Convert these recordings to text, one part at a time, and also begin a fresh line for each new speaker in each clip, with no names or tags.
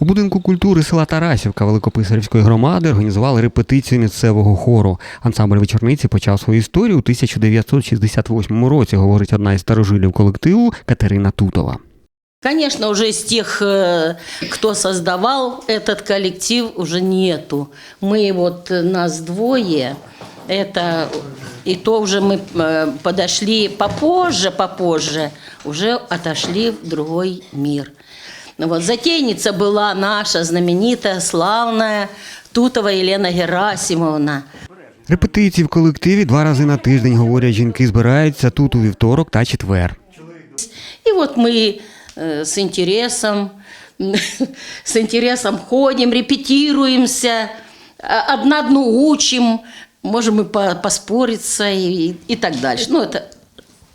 У будинку культури села Тарасівка Великописарівської громади організували репетицію місцевого хору. Ансамбль вечорниці почав свою історію у 1968 році, говорить одна із старожилів колективу Катерина Тутова.
Конечно, уже из тех, э, кто создавал этот коллектив, уже нету. Мы вот, э, нас двое, это и то уже мы э, подошли попозже, попозже, уже отошли в другой мир. Ну Вот, затейница была наша знаменитая, славная Тутова Елена Герасимовна.
Репетиції в колективі два рази на тиждень, говорять жінки, збираються тут у вівторок та четвер.
И вот мы э, с интересом, с интересом ходим, репетируемся, а- одна одну учим, можем и по- поспориться и, и так дальше. Ну, это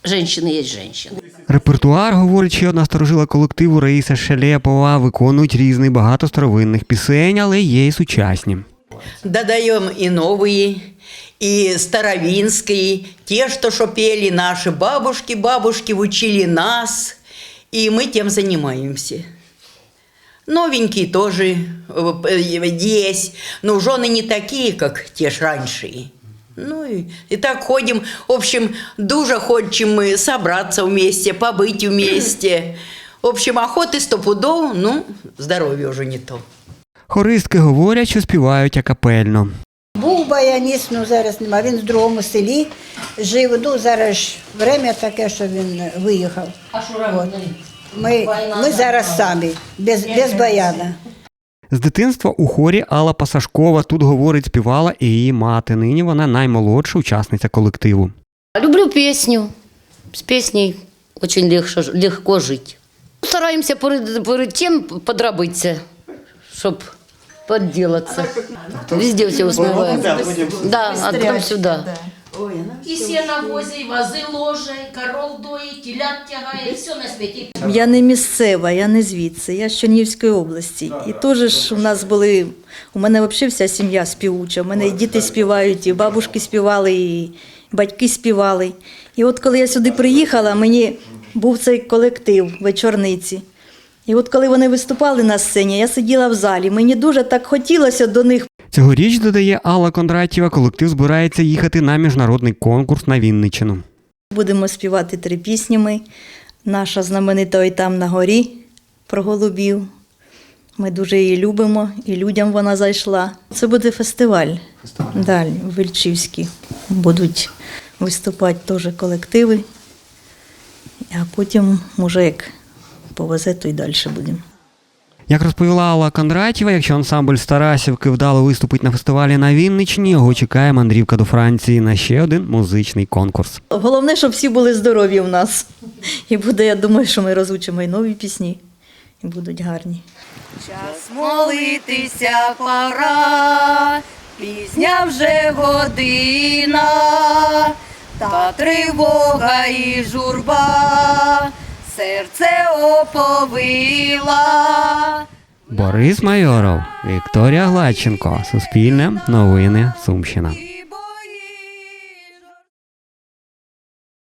женщины есть женщины.
Репертуар, говорить ще одна старожила колективу Раїса Шелепова, виконують різний багато старовинних пісень, але є й сучасні.
Додаем и новые, и старовинские, те, что шо пели наши бабушки, бабушки учили нас, – и мы тем занимаемся. Новенькие тоже э, э, есть, но жены не такие, как те ж раньше. Ну и, и так ходим. В общем, дуже хочем мы собраться вместе, побыть вместе. В общем, охоты стопудов, ну, здоровье уже не то.
Хористки говорять, що співають акапельно.
Був баяніст, ну зараз нема. Він в другому селі жив. Ну зараз ж время таке, що він виїхав.
А что
От. Ми, ми зараз самі, без, без баяна.
З дитинства у хорі Алла Пасашкова тут говорить, співала і її мати. Нині вона наймолодша учасниця колективу.
Люблю песню. С песней очень легко, легко жить. Стараемся перед, перед тем подробиться, чтобы подделаться. Везде все успеваем. Да, а потом сюда.
И сено возі, і вози ложе, і коров доїть, телят тягає, і все на світі.
Я не місцева, я не звідси, я з Чернігівської області. І теж ж у нас були, у мене взагалі вся сім'я співуча. У мене і діти співають, і бабушки співали, і батьки співали. І от коли я сюди приїхала, мені був цей колектив вечорниці. І от коли вони виступали на сцені, я сиділа в залі. Мені дуже так хотілося до них
Цьогоріч, додає Алла Кондратєва, колектив збирається їхати на міжнародний конкурс на Вінниччину.
Будемо співати три пісні. Ми. Наша знаменита «Ой там на горі про голубів. Ми дуже її любимо, і людям вона зайшла. Це буде фестиваль. Далі, в Вільчівській. Будуть виступати теж колективи. А потім, може, як повезе, то й далі будемо.
Як розповіла Алла Кондратєва, якщо ансамбль Старасівки вдало виступить на фестивалі на Вінниччині, його чекає мандрівка до Франції на ще один музичний конкурс.
Головне, щоб всі були здорові в нас. І буде, я думаю, що ми розучимо і нові пісні, і будуть гарні.
Час молитися пора, пізня вже година, та тривога і журба, серце оповила.
Борис Майоров, Вікторія Гладченко, Суспільне, Новини, Сумщина.